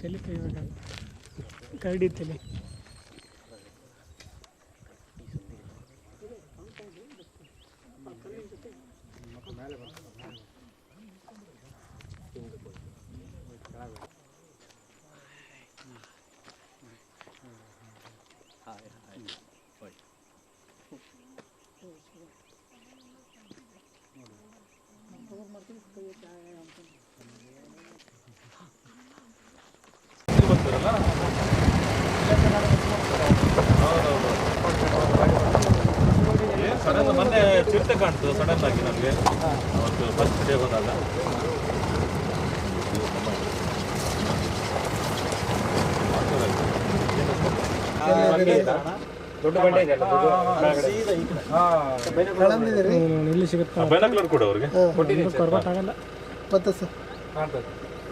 ತಲೆ ತೆಗಿಬೇಕಲ್ಲ ತಲೆ ಸಡನ್ ಮೊನ್ನೆ ಚಿರತೆ ಸಡನ್ ಆಗಿ ನಮಗೆ ಅವತ್ತು ಫಸ್ಟ್ ಡೇ ಹೋದಾಗ ಇಲ್ಲಿ ಅವ್ರಿಗೆ ಕೊಡ್ಬೇಕು ಆಗಲ್ಲ ಮತ್ತೆ ಸರ್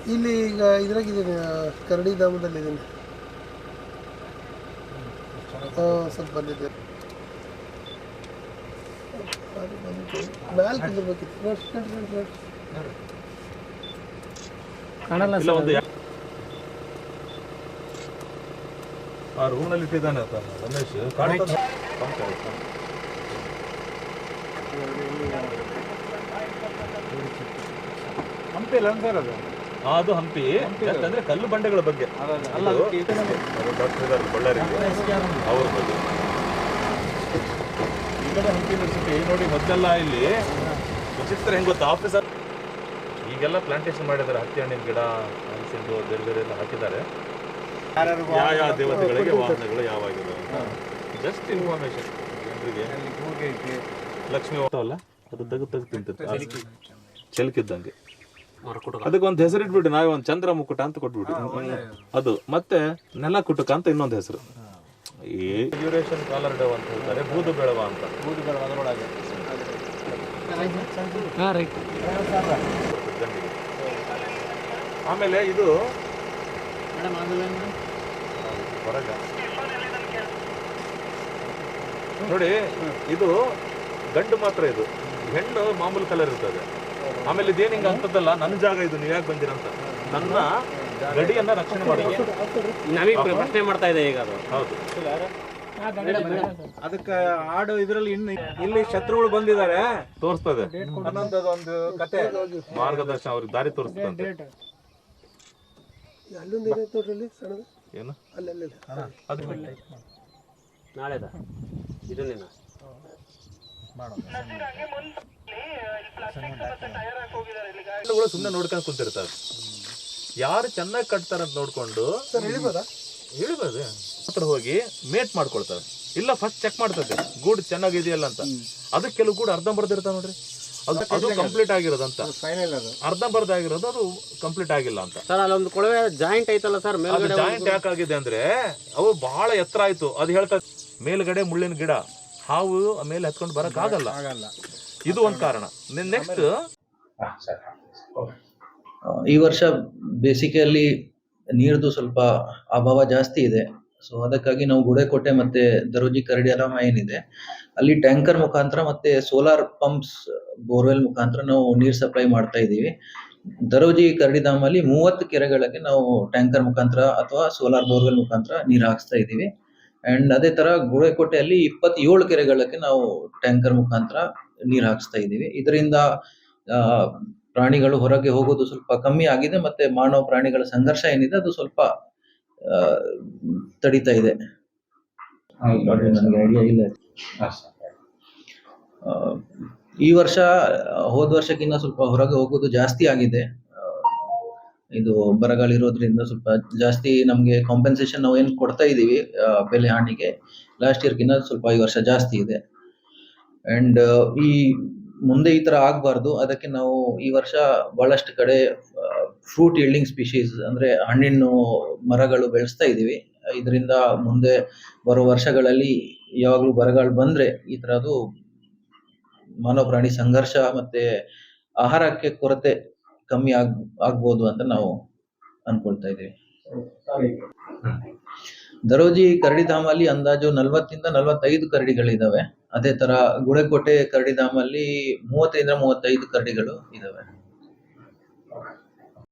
ಇಲ್ಲಿ ಈಗ ಇದ್ರಾಗಿದ್ದೀನಿ ಕರಡಿ ಧಾಮದಲ್ಲಿದ್ದೀನಿ ಸ್ವಲ್ಪ ಬಂದಿದ್ದೆ. ಮ್ಯಾಲೆ ಕುಂದಿರ್ಬೇಕಿತ್ತು ನೋಡಿ. ಕಾಣಲ್ಲ ಒಂದು ಆ ರೂಮ್ನಲ್ಲಿ ಇಟ್ಟಿದ್ದಾನೆ ಆತ ರಮೇಶ್? ಕಾಣ್ತಾ ಇದೆ. ಆ, ಅದು ಹಂಪಿ just ಅಂದ್ರೆ ಕಲ್ಲು ಬಂಡೆಗಳ ಬಗ್ಗೆ. ಇದು ಡಾಕ್ಟರ್ ಇದ್ದಾರೆ ಬಳ್ಳಾರಿ. ಅವ್ರ ಬಗ್ಗೆ. ಈ ಕಡೆ ಹಂಪಿ ಯೂನಿವರ್ಸಿಟಿ ನೋಡಿ ಮೊದಲೆಲ್ಲ ಇಲ್ಲಿ ವಿಚಿತ್ರ ಹೆಂಗ್ ಗೊತ್ತಾ? ಆಫೀಸರ್ ಈಗೆಲ್ಲ ಪ್ಲಾಂಟೇಶನ್ ಮಾಡಿದ್ದಾರೆ ಹತ್ತಿ ಹಣ್ಣಿನ ಗಿಡ ಹಲಸಿಂದು ಬೇರೆ ಬೇರೆ ಎಲ್ಲ ಹಾಕಿದ್ದಾರೆ. ಯಾವ ಯಾವ ದೇವತೆಗಳಿಗೆ ವಾಹನಗಳು ಯಾವಾಗಿದ್ದಾವೆ ಜಸ್ಟ್ ಇನ್ಫಾರ್ಮೇಶನ್ ಜನರಿಗೆ ಲಕ್ಷ್ಮಿ ಹೋಗ್ತಾವಲ್ಲ? ಅದು ತೆಗೆದು ತೆಗೆದು ತಿಂತಿರ್ತಾರೆ ಚೆಲ್ಕಿದ್ದಂಗೆ. ಅದಕ್ಕೆ ಒಂದು ಹೆಸರು ಇಟ್ಬಿಟ್ಟು ನಾವೇ ಒಂದು ಚಂದ್ರ ಮುಕುಟ ಅಂತ ಕೊಟ್ಬಿಟ್ಟು. ಅದು ಮತ್ತೆ ನೆಲ ಕುಟುಕ ಅಂತ ಇನ್ನೊಂದು ಹೆಸರು. ಈ ಡ್ಯೂರೇಷನ್ ಕಾಲರ್ ಡವ್ ಅಂತ ಹೇಳ್ತಾರೆ ಬೂದು ಬೆಳವ ಅಂತ. ಬೂದು ಬೆಳವ ಅದರೊಳಗೆ. ಆಮೇಲೆ ಇದು ಹೊರಗ. ನೋಡಿ ಇದು ಗಂಡು ಮಾತ್ರ ಇದು. ಹೆಣ್ಣು ಮಾಮೂಲಿ ಕಲರ್ ಇರ್ತದೆ. ಆಮೇಲೆ ಇದೇನು ಹಿಂಗ ಅಂತದಲ್ಲ ನನ್ನ ಜಾಗ ಇದು ನೀವು ಯಾಕೆ ಬಂದಿರಂತ ನನ್ನ ಗಡಿಯನ್ನ ರಕ್ಷಣೆ ಮಾಡಿ ನಮಗೆ ಪ್ರಶ್ನೆ ಮಾಡ್ತಾ ಇದೆ ಈಗ ಅದು. ಹೌದು. ಅದಕ್ಕೆ ಆಡು ಇದ್ರಲ್ಲಿ ಇನ್ನು ಇಲ್ಲಿ ಶತ್ರುಗಳು ಬಂದಿದ್ದಾರೆ ತೋರಿಸ್ತದೆ. ಒಂದು ಕತೆ. ಮಾರ್ಗದರ್ಶನ ಅವ್ರಿಗೆ ದಾರಿ ತೋರಿಸ್ತದೆ ಅಲ್ಲೊಂದು ಸಣ್ಣದು? ಏನು. ಅದು ನಾಳೆದ? ಇದು ನಿನ್ನ. ಹೆಣ್ಣುಗಳು ಸುಮ್ಮನೆ ನೋಡ್ಕೊಂಡು ಕುಂತಿರ್ತಾರೆ ಯಾರು ಚೆನ್ನಾಗಿ ಕಟ್ತಾರ ಅಂತ ನೋಡ್ಕೊಂಡು ಹೇಳ್ಬೋದು? ಹತ್ರ ಹೋಗಿ ಮೇಟ್ ಮಾಡ್ಕೊಳ್ತಾರೆ. ಇಲ್ಲ ಫಸ್ಟ್ ಚೆಕ್ ಮಾಡ್ತದೆ. ಗೂಡ್ ಚೆನ್ನಾಗಿದೆಯಲ್ಲ ಅಂತ. ಅದಕ್ಕೆ ಕೆಲವು ಗೂಡ್ ಅರ್ಧ ಇರ್ತಾವ ನೋಡ್ರಿ? ಅದು ಅದು ಕಂಪ್ಲೀಟ್ ಆಗಿರೋದಂತ ಫೈನಲ್ ಅದು ಅರ್ಧಂಬರ್ಧ ಆಗಿರೋದು ಅದು ಕಂಪ್ಲೀಟ್ ಆಗಿಲ್ಲ ಅಂತ. ಸರ್ ಅಲ್ಲೊಂದು ಕೊಳವೆ ಜಾಯಿಂಟ್ ಐತಲ್ಲ ಸರ್ ಅದು ಮೇಲ್ಗಡೆ ಜಾಯಿಂಟ್ ಯಾಕಾಗಿದೆ ಅಂದ್ರೆ ಅವು ಬಹಳ ಎತ್ತರ ಆಯ್ತು. ಅದು ಹೇಳ್ತಾ ಮೇಲ್ಗಡೆ ಮುಳ್ಳಿನ ಗಿಡ. ಹಾವು ಮೇಲೆ ಹತ್ಕೊಂಡು ಬರಕ್ ಆಗಲ್ಲ. ಆಗಲ್ಲ. ಇದು ಒಂದು ಕಾರಣ. ನೆಕ್ಸ್ಟ್ ಈ ವರ್ಷ ಬೇಸಿಕಲಿ ನೀರ್ದು ಸ್ವಲ್ಪ ಅಭಾವ ಜಾಸ್ತಿ ಇದೆ. ಸೊ ಅದಕ್ಕಾಗಿ ನಾವು ಗುಡೆಕೋಟೆ ಮತ್ತೆ ದರೋಜಿ ಕರಡಿಯಾರಾಮ ಏನಿದೆ. ಅಲ್ಲಿ ಟ್ಯಾಂಕರ್ ಮುಖಾಂತರ ಮತ್ತೆ ಸೋಲಾರ್ ಪಂಪ್ಸ್ ಬೋರ್ವೆಲ್ ಮುಖಾಂತರ ನಾವು ನೀರ್ ಸಪ್ಲೈ ಮಾಡ್ತಾ ಇದ್ದೀವಿ. ದರೋಜಿ ಕರಡಿಧಾಮಲ್ಲಿ ಮೂವತ್ತು ಕೆರೆಗಳಿಗೆ ನಾವು ಟ್ಯಾಂಕರ್ ಮುಖಾಂತರ ಅಥವಾ ಸೋಲಾರ್ ಬೋರ್ವೆಲ್ ಮುಖಾಂತರ ನೀರು ಹಾಕ್ಸ್ತಾ ಇದ್ದೀವಿ. ಅಂಡ್ ಅದೇ ತರ ಗುಳೆಕೋಟೆಯಲ್ಲಿ ಇಪ್ಪತ್ತೇಳು ಕೆರೆಗಳಿಗೆ ನಾವು ಟ್ಯಾಂಕರ್ ಮುಖಾಂತರ ನೀರು ಹಾಕಿಸ್ತಾ ಇದ್ದೀವಿ. ಇದರಿಂದ ಪ್ರಾಣಿಗಳು ಹೊರಗೆ ಹೋಗೋದು ಸ್ವಲ್ಪ ಕಮ್ಮಿ ಆಗಿದೆ ಮತ್ತೆ ಮಾನವ ಪ್ರಾಣಿಗಳ ಸಂಘರ್ಷ ಏನಿದೆ ಅದು ಸ್ವಲ್ಪ ತಡಿತಾ ಇದೆ. ಈ ವರ್ಷ ಹೋದ ವರ್ಷಕ್ಕಿಂತ ಸ್ವಲ್ಪ ಹೊರಗೆ ಹೋಗೋದು ಜಾಸ್ತಿ ಆಗಿದೆ. ಇದು ಬರಗಾಲ ಇರೋದ್ರಿಂದ ಸ್ವಲ್ಪ ಜಾಸ್ತಿ ನಮಗೆ ಕಾಂಪೆನ್ಸೇಷನ್ ನಾವು ಏನು ಕೊಡ್ತಾ ಇದ್ದೀವಿ ಆ, ಬೆಲೆ ಹಾನಿಗೆ ಲಾಸ್ಟ್ ಇಯರ್ಗಿಂತ ಸ್ವಲ್ಪ ಈ ವರ್ಷ ಜಾಸ್ತಿ ಇದೆ. ಅಂಡ್ ಈ ಮುಂದೆ ಈ ತರ ಆಗಬಾರ್ದು. ಅದಕ್ಕೆ ನಾವು ಈ ವರ್ಷ ಬಹಳಷ್ಟು ಕಡೆ ಫ್ರೂಟ್ ಇಲ್ಡಿಂಗ್ ಸ್ಪೀಶೀಸ್ ಅಂದ್ರೆ ಹಣ್ಣಿನ ಮರಗಳು ಬೆಳೆಸ್ತಾ ಇದೀವಿ. ಇದರಿಂದ ಮುಂದೆ ಬರೋ ವರ್ಷಗಳಲ್ಲಿ ಯಾವಾಗಲೂ ಬರಗಾಲ ಬಂದ್ರೆ ಈ ತರದ್ದು ಮಾನವ ಪ್ರಾಣಿ ಸಂಘರ್ಷ ಮತ್ತೆ ಆಹಾರಕ್ಕೆ ಕೊರತೆ ಕಮ್ಮಿ ಆಗ್, ಆಗ್ಬೋದು ಅಂತ ನಾವು ಅನ್ಕೊಳ್ತಾ ಇದ್ದೀವಿ. ದರೋಜಿ ಕರಡಿಧಾಮಲ್ಲಿ ಅಂದಾಜು ನಲವತ್ತಿಂದ ನಲವತ್ತೈದು ಕರಡಿಗಳಿದಾವೆ. ಅದೇ ತರ ಗುಡೆಕೋಟೆ ಕರಡಿಧಾಮಲ್ಲಿ ಮೂವತ್ತರಿಂದ ಮೂವತ್ತೈದು ಕರಡಿಗಳು ಇದಾವೆ.